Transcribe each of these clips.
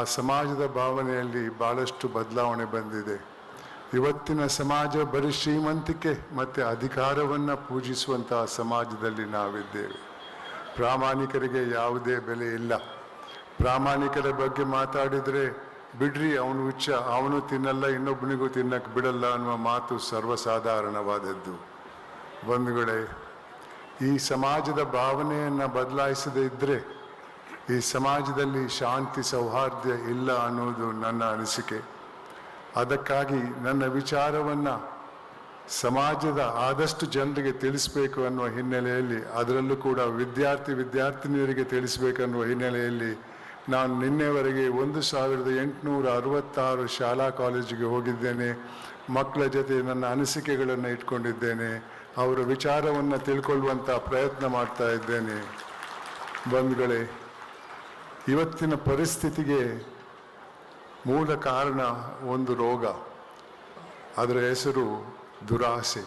ಆ ಸಮಾಜದ ಭಾವನೆಯಲ್ಲಿ ಬಹಳಷ್ಟು ಬದಲಾವಣೆ ಬಂದಿದೆ. ಇವತ್ತಿನ ಸಮಾಜ ಬರೀ ಶ್ರೀಮಂತಿಕೆ ಮತ್ತು ಅಧಿಕಾರವನ್ನು ಪೂಜಿಸುವಂತಹ ಸಮಾಜದಲ್ಲಿ ನಾವಿದ್ದೇವೆ. ಪ್ರಾಮಾಣಿಕರಿಗೆ ಯಾವುದೇ ಬೆಲೆ ಇಲ್ಲ. ಪ್ರಾಮಾಣಿಕರ ಬಗ್ಗೆ ಮಾತಾಡಿದರೆ, ಬಿಡ್ರಿ, ಅವನು ಹುಚ್ಚ, ಅವನು ತಿನ್ನಲ್ಲ, ಇನ್ನೊಬ್ಬನಿಗೂ ತಿನ್ನಕ್ಕೆ ಬಿಡಲ್ಲ ಅನ್ನುವ ಮಾತು ಸರ್ವಸಾಧಾರಣವಾದದ್ದು. ಬಂಧುಗಳೇ, ಈ ಸಮಾಜದ ಭಾವನೆಯನ್ನು ಬದಲಾಯಿಸದೇ ಇದ್ದರೆ ಈ ಸಮಾಜದಲ್ಲಿ ಶಾಂತಿ ಸೌಹಾರ್ದ ಇಲ್ಲ ಅನ್ನೋದು ನನ್ನ ಅನಿಸಿಕೆ. ಅದಕ್ಕಾಗಿ ನನ್ನ ವಿಚಾರವನ್ನು ಸಮಾಜದ ಆದಷ್ಟು ಜನರಿಗೆ ತಿಳಿಸಬೇಕು ಅನ್ನುವ ಹಿನ್ನೆಲೆಯಲ್ಲಿ, ಅದರಲ್ಲೂ ಕೂಡ ವಿದ್ಯಾರ್ಥಿ ವಿದ್ಯಾರ್ಥಿನಿಯರಿಗೆ ತಿಳಿಸಬೇಕನ್ನುವ ಹಿನ್ನೆಲೆಯಲ್ಲಿ ನಾನು ನಿನ್ನೆವರೆಗೆ ಒಂದು ಸಾವಿರದ ಎಂಟುನೂರ ಅರವತ್ತಾರು ಶಾಲಾ ಕಾಲೇಜಿಗೆ ಹೋಗಿದ್ದೇನೆ. ಮಕ್ಕಳ ಜೊತೆ ನನ್ನ ಅನಿಸಿಕೆಗಳನ್ನು ಇಟ್ಕೊಂಡಿದ್ದೇನೆ. ಅವರ ವಿಚಾರವನ್ನು ತಿಳ್ಕೊಳ್ಳುವಂಥ ಪ್ರಯತ್ನ ಮಾಡ್ತಾ ಇದ್ದೇನೆ. ಬಂಧುಗಳೇ ಇವತ್ತಿನ ಪರಿಸ್ಥಿತಿಗೆ ಮೂಲ ಕಾರಣ ಒಂದು ರೋಗ. ಅದರ ಹೆಸರು ದುರಾಸೆ.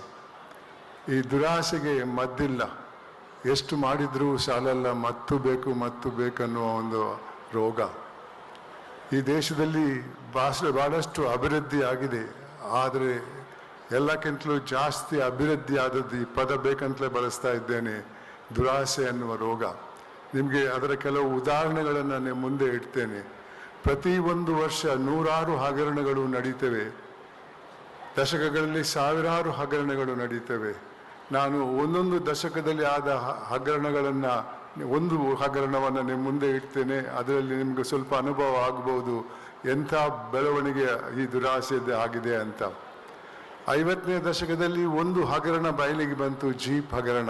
ಈ ದುರಾಸೆಗೆ ಮದ್ದಿಲ್ಲ. ಎಷ್ಟು ಮಾಡಿದರೂ ಸಾಲಲ್ಲ, ಮತ್ತು ಬೇಕು, ಮತ್ತು ಬೇಕನ್ನುವ ಒಂದು ರೋಗ. ಈ ದೇಶದಲ್ಲಿ ಭಾಷೆ ಭಾಳಷ್ಟು ಅಭಿವೃದ್ಧಿ ಆಗಿದೆ. ಆದರೆ ಎಲ್ಲಕ್ಕಿಂತಲೂ ಜಾಸ್ತಿ ಅಭಿವೃದ್ಧಿ ಆದದ್ದು ಈ ಪದ ಬೇಕಂತಲೇ ಬಳಸ್ತಾ ಇದ್ದೇನೆ, ದುರಾಸೆ ಅನ್ನುವ ರೋಗ. ನಿಮಗೆ ಅದರ ಕೆಲವು ಉದಾಹರಣೆಗಳನ್ನು ನಾನು ಮುಂದೆ ಇಡ್ತೇನೆ. ಪ್ರತಿ ಒಂದು ವರ್ಷ ನೂರಾರು ಹಗರಣಗಳು ನಡೀತವೆ. ದಶಕಗಳಲ್ಲಿ ಸಾವಿರಾರು ಹಗರಣಗಳು ನಡೀತವೆ. ನಾನು ಒಂದೊಂದು ದಶಕದಲ್ಲಿ ಆದ ಹಗರಣಗಳನ್ನು ಒಂದು ಹಗರಣವನ್ನು ನಿಮ್ಮ ಮುಂದೆ ಇಡ್ತೇನೆ. ಅದರಲ್ಲಿ ನಿಮಗೆ ಸ್ವಲ್ಪ ಅನುಭವ ಆಗ್ಬೋದು. ಎಂಥ ಬೆಳವಣಿಗೆ ಈ ದುರಾಸೆ ಆಗಿದೆ ಅಂತ. ಐವತ್ತನೇ ದಶಕದಲ್ಲಿ ಒಂದು ಹಗರಣ ಬಯಲಿಗೆ ಬಂತು, ಜೀಪ್ ಹಗರಣ.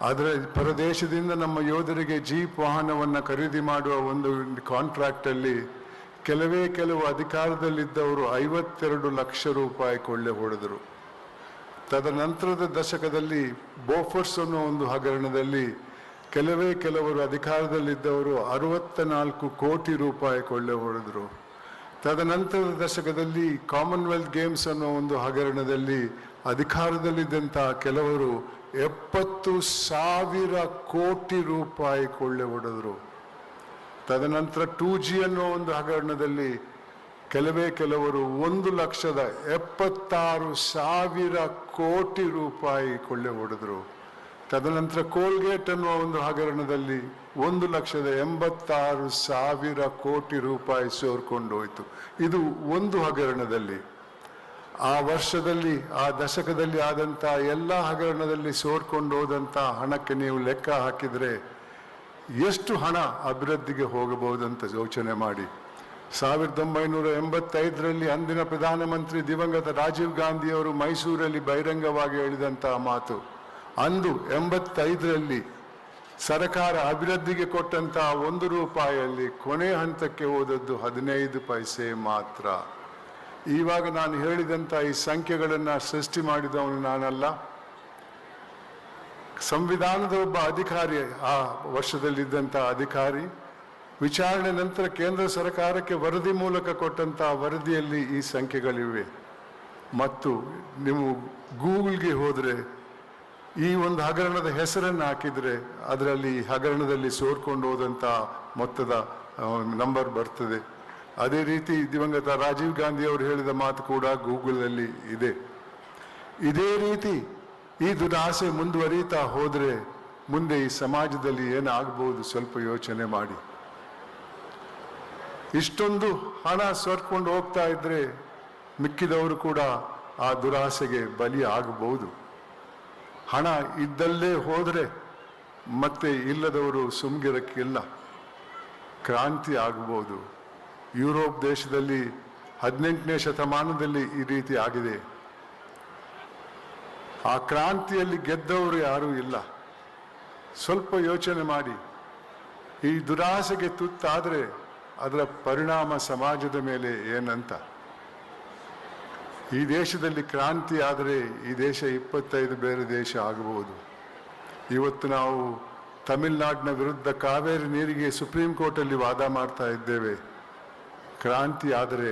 ಅದರ ಪರದೇಶದಿಂದ ನಮ್ಮ ಯೋಧರಿಗೆ ಜೀಪ್ ವಾಹನವನ್ನು ಖರೀದಿ ಮಾಡುವ ಒಂದು ಕಾಂಟ್ರಾಕ್ಟಲ್ಲಿ ಕೆಲವೇ ಕೆಲವು ಅಧಿಕಾರದಲ್ಲಿದ್ದವರು ಐವತ್ತೆರಡು ಲಕ್ಷ ರೂಪಾಯಿ ಕೊಳ್ಳೆ ಹೊಡೆದರು. ತದನಂತರದ ದಶಕದಲ್ಲಿ ಬೋಫರ್ಸ್ ಅನ್ನೋ ಒಂದು ಹಗರಣದಲ್ಲಿ ಕೆಲವೇ ಕೆಲವರು ಅಧಿಕಾರದಲ್ಲಿದ್ದವರು ಅರವತ್ತ ನಾಲ್ಕು ಕೋಟಿ ರೂಪಾಯಿ ಕೊಳ್ಳೆ ಹೊಡೆದರು. ತದನಂತರದ ದಶಕದಲ್ಲಿ ಕಾಮನ್ವೆಲ್ತ್ ಗೇಮ್ಸ್ ಅನ್ನೋ ಒಂದು ಹಗರಣದಲ್ಲಿ ಅಧಿಕಾರದಲ್ಲಿದ್ದಂಥ ಕೆಲವರು ಎಪ್ಪತ್ತು ಸಾವಿರ ಕೋಟಿ ರೂಪಾಯಿ ಕೊಳ್ಳೆ ಹೊಡೆದರು. ತದನಂತರ ಟೂ ಜಿ ಅನ್ನೋ ಒಂದು ಹಗರಣದಲ್ಲಿ ಕೆಲವೇ ಕೆಲವರು ಒಂದು ಲಕ್ಷದ ಎಪ್ಪತ್ತಾರು ಸಾವಿರ ಕೋಟಿ ರೂಪಾಯಿ ಕೊಳ್ಳೆ ಹೊಡೆದರು. ತದನಂತರ ಕೋಲ್ಗೇಟ್ ಅನ್ನುವ ಒಂದು ಹಗರಣದಲ್ಲಿ ಒಂದು ಲಕ್ಷದ ಎಂಬತ್ತಾರು ಸಾವಿರ ಕೋಟಿ ರೂಪಾಯಿ ಸೋರ್ಕೊಂಡು ಇದು ಒಂದು ಹಗರಣದಲ್ಲಿ. ಆ ವರ್ಷದಲ್ಲಿ, ಆ ದಶಕದಲ್ಲಿ ಆದಂಥ ಎಲ್ಲ ಹಗರಣದಲ್ಲಿ ಸೋರ್ಕೊಂಡು ಹೋದಂಥ ಹಣಕ್ಕೆ ನೀವು ಲೆಕ್ಕ ಹಾಕಿದರೆ ಎಷ್ಟು ಹಣ ಅಭಿವೃದ್ಧಿಗೆ ಹೋಗಬಹುದಂತ ಯೋಚನೆ ಮಾಡಿ. ಸಾವಿರದ ಒಂಬೈನೂರ ಎಂಬತ್ತೈದರಲ್ಲಿ ಅಂದಿನ ಪ್ರಧಾನಮಂತ್ರಿ ದಿವಂಗತ ರಾಜೀವ್ ಗಾಂಧಿಯವರು ಮೈಸೂರಲ್ಲಿ ಬಹಿರಂಗವಾಗಿ ಹೇಳಿದಂತಹ ಮಾತು. ಅಂದು ಎಂಬತ್ತೈದರಲ್ಲಿ ಸರಕಾರ ಅಭಿವೃದ್ಧಿಗೆ ಕೊಟ್ಟಂತಹ ಒಂದು ರೂಪಾಯಿಯಲ್ಲಿ ಕೊನೆ ಹಂತಕ್ಕೆ ಹೋದದ್ದು ಹದಿನೈದು ಪೈಸೆ ಮಾತ್ರ. ಇವಾಗ ನಾನು ಹೇಳಿದಂಥ ಈ ಸಂಖ್ಯೆಗಳನ್ನು ಸೃಷ್ಟಿ ಮಾಡಿದವನು ನಾನಲ್ಲ. ಸಂವಿಧಾನದ ಒಬ್ಬ ಅಧಿಕಾರಿ, ಆ ವರ್ಷದಲ್ಲಿದ್ದಂಥ ಅಧಿಕಾರಿ, ವಿಚಾರಣೆ ನಂತರ ಕೇಂದ್ರ ಸರ್ಕಾರಕ್ಕೆ ವರದಿ ಮೂಲಕ ಕೊಟ್ಟಂತಹ ವರದಿಯಲ್ಲಿ ಈ ಸಂಖ್ಯೆಗಳಿವೆ. ಮತ್ತು ನೀವು ಗೂಗಲ್ಗೆ ಹೋದರೆ, ಈ ಒಂದು ಹಗರಣದ ಹೆಸರನ್ನು ಹಾಕಿದರೆ, ಅದರಲ್ಲಿ ಹಗರಣದಲ್ಲಿ ಸೋರ್ಕೊಂಡು ಹೋದಂಥ ಮೊತ್ತದ ನಂಬರ್ ಬರ್ತದೆ. ಅದೇ ರೀತಿ ದಿವಂಗತ ರಾಜೀವ್ ಗಾಂಧಿ ಅವರು ಹೇಳಿದ ಮಾತು ಕೂಡ ಗೂಗಲಲ್ಲಿ ಇದೆ. ಇದೇ ರೀತಿ ಈ ದುರಾಸೆ ಮುಂದುವರಿತಾ ಹೋದರೆ ಮುಂದೆ ಈ ಸಮಾಜದಲ್ಲಿ ಏನಾಗಬಹುದು ಸ್ವಲ್ಪ ಯೋಚನೆ ಮಾಡಿ. ಇಷ್ಟೊಂದು ಹಣ ಸೋರ್ಕೊಂಡು ಹೋಗ್ತಾ ಇದ್ರೆ ಮಿಕ್ಕಿದವರು ಕೂಡ ಆ ದುರಾಸೆಗೆ ಬಲಿ ಆಗಬಹುದು ಹಣ ಇದ್ದಲ್ಲೇ ಹೋದರೆ ಮತ್ತೆ ಇಲ್ಲದವರು ಸುಮ್ಗಿರಕ್ಕಿಲ್ಲ. ಕ್ರಾಂತಿ ಆಗಬಹುದು ಯುರೋಪ್ ದೇಶದಲ್ಲಿ ಹದಿನೆಂಟನೇ ಶತಮಾನದಲ್ಲಿ ಈ ರೀತಿ ಆಗಿದೆ. ಆ ಕ್ರಾಂತಿಯಲ್ಲಿ ಗೆದ್ದವರು ಯಾರೂ ಇಲ್ಲ. ಸ್ವಲ್ಪ ಯೋಚನೆ ಮಾಡಿ. ಈ ದುರಾಸೆಗೆ ತುತ್ತಾದರೆ ಅದರ ಪರಿಣಾಮ ಸಮಾಜದ ಮೇಲೆ ಏನಂತ? ಈ ದೇಶದಲ್ಲಿ ಕ್ರಾಂತಿ ಆದರೆ ಈ ದೇಶ ಇಪ್ಪತ್ತೈದು ಬೇರೆ ದೇಶ ಆಗಬಹುದು. ಇವತ್ತು ನಾವು ತಮಿಳುನಾಡಿನ ವಿರುದ್ಧ ಕಾವೇರಿ ನೀರಿಗೆ ಸುಪ್ರೀಂ ಕೋರ್ಟಲ್ಲಿ ವಾದ ಮಾಡ್ತಾ ಇದ್ದೇವೆ. ಕ್ರಾಂತಿ ಆದರೆ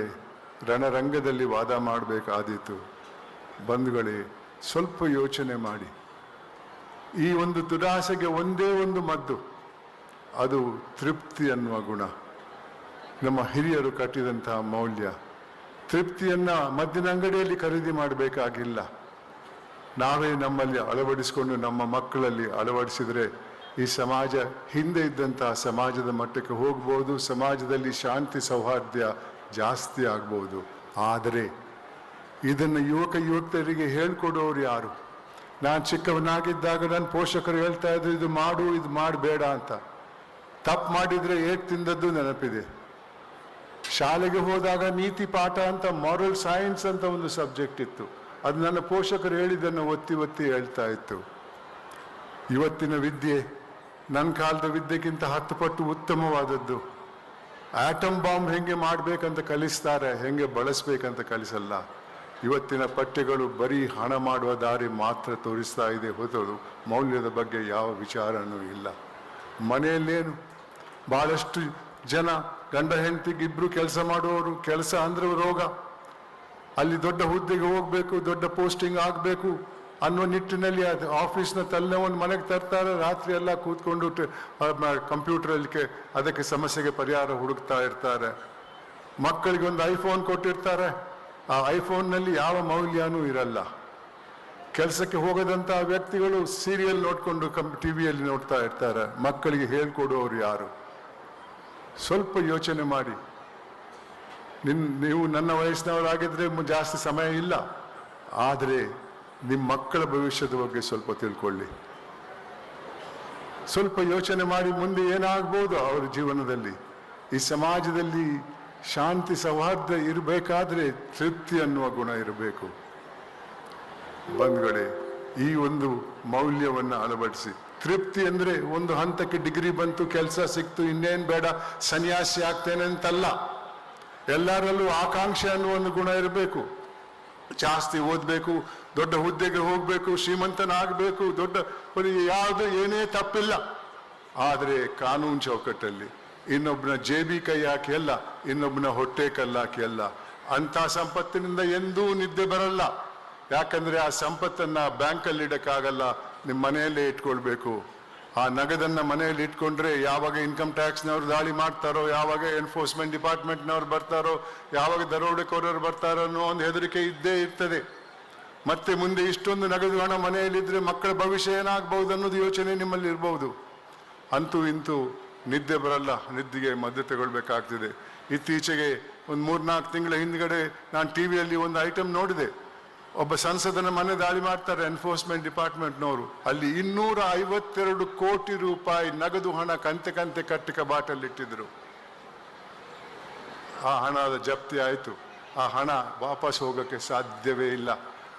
ರಣರಂಗದಲ್ಲಿ ವಾದ ಮಾಡಬೇಕಾದೀತು. ಬಂಧುಗಳೇ, ಸ್ವಲ್ಪ ಯೋಚನೆ ಮಾಡಿ. ಈ ಒಂದು ದುರಾಸೆಗೆ ಒಂದೇ ಒಂದು ಮದ್ದು, ಅದು ತೃಪ್ತಿ ಅನ್ನುವ ಗುಣ. ನಮ್ಮ ಹಿರಿಯರು ಕಟ್ಟಿದಂತಹ ಮೌಲ್ಯ. ತೃಪ್ತಿಯನ್ನು ಮದ್ದಿನ ಅಂಗಡಿಯಲ್ಲಿ ಖರೀದಿ ಮಾಡಬೇಕಾಗಿಲ್ಲ. ನಾವೇ ನಮ್ಮಲ್ಲಿ ಅಳವಡಿಸಿಕೊಂಡು ನಮ್ಮ ಮಕ್ಕಳಲ್ಲಿ ಅಳವಡಿಸಿದರೆ ಈ ಸಮಾಜ ಹಿಂದೆ ಇದ್ದಂತಹ ಸಮಾಜದ ಮಟ್ಟಕ್ಕೆ ಹೋಗ್ಬೋದು, ಸಮಾಜದಲ್ಲಿ ಶಾಂತಿ ಸೌಹಾರ್ದ ಜಾಸ್ತಿ ಆಗ್ಬೋದು. ಆದರೆ ಇದನ್ನು ಯುವಕ ಯುವತಿಯರಿಗೆ ಹೇಳ್ಕೊಡೋರು ಯಾರು? ನಾನು ಚಿಕ್ಕವನಾಗಿದ್ದಾಗ ನನ್ನ ಪೋಷಕರು ಹೇಳ್ತಾ ಇದ್ರು, ಇದು ಮಾಡು, ಇದು ಮಾಡಬೇಡ ಅಂತ. ತಪ್ಪು ಮಾಡಿದರೆ ಏಟ್ ತಿಂದದ್ದು ನೆನಪಿದೆ. ಶಾಲೆಗೆ ಹೋದಾಗ ನೀತಿ ಪಾಠ ಅಂತ ಮಾರಲ್ ಸೈನ್ಸ್ ಅಂತ ಒಂದು ಸಬ್ಜೆಕ್ಟ್ ಇತ್ತು. ಅದು ನನ್ನ ಪೋಷಕರು ಹೇಳಿದ್ದನ್ನು ಒತ್ತಿ ಒತ್ತಿ ಹೇಳ್ತಾ ಇತ್ತು. ಇವತ್ತಿನ ವಿದ್ಯೆ ನನ್ನ ಕಾಲದ ವಿದ್ಯೆಗಿಂತ ಹತ್ತು ಪಟ್ಟು ಉತ್ತಮವಾದದ್ದು. ಆಟಮ್ ಬಾಂಬ್ ಹೆಂಗೆ ಮಾಡಬೇಕಂತ ಕಲಿಸ್ತಾರೆ, ಹೆಂಗೆ ಬಳಸಬೇಕಂತ ಕಲಿಸಲ್ಲ. ಇವತ್ತಿನ ಪಠ್ಯಗಳು ಬರೀ ಹಣ ಮಾಡುವ ದಾರಿ ಮಾತ್ರ ತೋರಿಸ್ತಾ ಇದೆ ಹೊರತು ಮೌಲ್ಯದ ಬಗ್ಗೆ ಯಾವ ವಿಚಾರನೂ ಇಲ್ಲ. ಮನೆಯಲ್ಲೇನು? ಭಾಳಷ್ಟು ಜನ ಗಂಡ ಹೆಂಡತಿಗಿಬ್ಬರು ಕೆಲಸ ಮಾಡುವವರು, ಕೆಲಸ ಅಂದ್ರೆ ರೋಗ. ಅಲ್ಲಿ ದೊಡ್ಡ ಹುದ್ದೆಗೆ ಹೋಗಬೇಕು, ದೊಡ್ಡ ಪೋಸ್ಟಿಂಗ್ ಆಗಬೇಕು. ಅನ್ನೋ ನಿಟ್ಟಿನಲ್ಲಿ ಅದು ಆಫೀಸ್ನ ಒಂದು ಮನೆಗೆ ತರ್ತಾರೆ ರಾತ್ರಿ ಎಲ್ಲ ಕೂತ್ಕೊಂಡು ಕಂಪ್ಯೂಟರಲ್ಲಿ ಅದಕ್ಕೆ ಸಮಸ್ಯೆಗೆ ಪರಿಹಾರ ಹುಡುಕ್ತಾ ಇರ್ತಾರೆ. ಮಕ್ಕಳಿಗೆ ಒಂದು ಐಫೋನ್ ಕೊಟ್ಟಿರ್ತಾರೆ. ಆ ಐಫೋನ್ನಲ್ಲಿ ಯಾವ ಮೌಲ್ಯನೂ ಇರಲ್ಲ. ಕೆಲಸಕ್ಕೆ ಹೋಗದಂತಹ ವ್ಯಕ್ತಿಗಳು ಸೀರಿಯಲ್ ನೋಡ್ಕೊಂಡು ಕಂ ಟಿವಿಯಲ್ಲಿ ನೋಡ್ತಾ ಇರ್ತಾರೆ. ಮಕ್ಕಳಿಗೆ ಹೇಳ್ಕೊಡೋರು ಯಾರು? ಸ್ವಲ್ಪ ಯೋಚನೆ ಮಾಡಿ. ನಿನ್, ನೀವು ನನ್ನ ವಯಸ್ಸಿನವರಾಗಿದ್ರೆ ಮು- ಜಾಸ್ತಿ ಸಮಯ ಇಲ್ಲ. ಆದರೆ ನಿಮ್ಮ ಮಕ್ಕಳ ಭವಿಷ್ಯದ ಬಗ್ಗೆ ಸ್ವಲ್ಪ ತಿಳ್ಕೊಳ್ಳಿ. ಸ್ವಲ್ಪ ಯೋಚನೆ ಮಾಡಿ ಮುಂದೆ ಏನಾಗ್ಬೋದು ಅವರ ಜೀವನದಲ್ಲಿ. ಈ ಸಮಾಜದಲ್ಲಿ ಶಾಂತಿ, ಸೌಹಾರ್ದ ಇರಬೇಕಾದ್ರೆ ತೃಪ್ತಿ ಅನ್ನುವ ಗುಣ ಇರಬೇಕು. ಬಂದ್ಗಡೆ ಈ ಒಂದು ಮೌಲ್ಯವನ್ನ ಅಳವಡಿಸಿ. ತೃಪ್ತಿ ಅಂದ್ರೆ ಒಂದು ಹಂತಕ್ಕೆ ಡಿಗ್ರಿ ಬಂತು, ಕೆಲಸ ಸಿಕ್ತು, ಇನ್ನೇನ್ ಬೇಡ, ಸನ್ಯಾಸಿ ಆಗ್ತೇನೆ ಅಂತಲ್ಲ. ಎಲ್ಲರಲ್ಲೂ ಆಕಾಂಕ್ಷೆ ಅನ್ನುವ ಒಂದು ಗುಣ ಇರಬೇಕು. ಜಾಸ್ತಿ ಓದಬೇಕು ದೊಡ್ಡ ಹುದ್ದೆಗೆ ಹೋಗಬೇಕು, ಶ್ರೀಮಂತನಾಗಬೇಕು, ದೊಡ್ಡ ಯಾವುದು ಏನೇ ತಪ್ಪಿಲ್ಲ. ಆದರೆ ಕಾನೂನು ಚೌಕಟ್ಟಲ್ಲಿ ಇನ್ನೊಬ್ಬನ ಜೇಬಿ ಕೈ ಹಾಕಿ ಅಲ್ಲ ಇನ್ನೊಬ್ಬನ ಹೊಟ್ಟೆ ಕಲ್ಲಾಕಿ ಅಲ್ಲ. ಅಂಥ ಸಂಪತ್ತಿನಿಂದ ಎಂದೂ ನಿದ್ದೆ ಬರಲ್ಲ. ಯಾಕಂದರೆ ಆ ಸಂಪತ್ತನ್ನು ಬ್ಯಾಂಕಲ್ಲಿ ಇಡೋಕ್ಕಾಗಲ್ಲ ನಿಮ್ಮ ಮನೆಯಲ್ಲೇ ಇಟ್ಕೊಳ್ಬೇಕು. ಆ ನಗದನ್ನು ಮನೆಯಲ್ಲಿ ಇಟ್ಕೊಂಡ್ರೆ ಯಾವಾಗ ಇನ್ಕಮ್ ಟ್ಯಾಕ್ಸ್ನವ್ರು ದಾಳಿ ಮಾಡ್ತಾರೋ, ಯಾವಾಗ ಎನ್ಫೋರ್ಸ್ಮೆಂಟ್ ಡಿಪಾರ್ಟ್ಮೆಂಟ್ನವ್ರು ಬರ್ತಾರೋ, ಯಾವಾಗ ದರೋಡೆಕೋರರು ಬರ್ತಾರೋ ಅನ್ನೋ ಒಂದು ಹೆದರಿಕೆ ಇದ್ದೇ ಇರ್ತದೆ. ಮತ್ತೆ ಮುಂದೆ ಇಷ್ಟೊಂದು ನಗದು ಹಣ ಮನೆಯಲ್ಲಿದ್ದರೆ ಮಕ್ಕಳ ಭವಿಷ್ಯ ಏನಾಗಬಹುದು ಅನ್ನೋದು ಯೋಚನೆ ನಿಮ್ಮಲ್ಲಿ ಇರಬಹುದು ಅಂತೂ ಇಂತೂ ನಿದ್ದೆ ಬರಲ್ಲ, ನಿದ್ದೆಗೆ ಮದ್ದು ತಗೊಳ್ಬೇಕಾಗ್ತದೆ ಇತ್ತೀಚೆಗೆ ಒಂದು ಮೂರ್ನಾಲ್ಕು ತಿಂಗಳ ಹಿಂದ್ಗಡೆ ನಾನು ಟಿ ವಿಯಲ್ಲಿ ಒಂದು ಐಟಮ್ ನೋಡಿದೆ. ಒಬ್ಬ ಸಂಸದನ ಮನೆ ದಾಳಿ ಮಾಡ್ತಾರೆ ಎನ್ಫೋರ್ಸ್ಮೆಂಟ್ ಡಿಪಾರ್ಟ್ಮೆಂಟ್ನವರು ಅಲ್ಲಿ ಇನ್ನೂರ ಐವತ್ತೆರಡು ಕೋಟಿ ರೂಪಾಯಿ ನಗದು ಹಣ ಕಂತೆ ಕಂತೆ ಕಟ್ಟಿ ಕಬಾಟಲ್ಲಿಟ್ಟಿದ್ರು ಆ ಹಣದ ಜಪ್ತಿ ಆಯಿತು. ಆ ಹಣ ವಾಪಸ್ ಹೋಗೋಕ್ಕೆ ಸಾಧ್ಯವೇ ಇಲ್ಲ.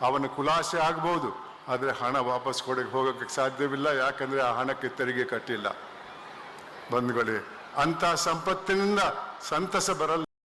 ಅವನ ಕುಲಾಸೆ ಆಗ್ಬೋದು, ಆದರೆ ಹಣ ವಾಪಸ್ ಕೊಡಕ್ಕೆ ಹೋಗೋಕ್ಕೆ ಸಾಧ್ಯವಿಲ್ಲ, ಯಾಕಂದ್ರೆ ಆ ಹಣಕ್ಕೆ ತೆರಿಗೆ ಕಟ್ಟಿಲ್ಲ. ಬಂಧುಗಳೇ ಅಂತ ಸಂಪತ್ತಿನಿಂದ ಸಂತಸ ಬರಲ್ಲ.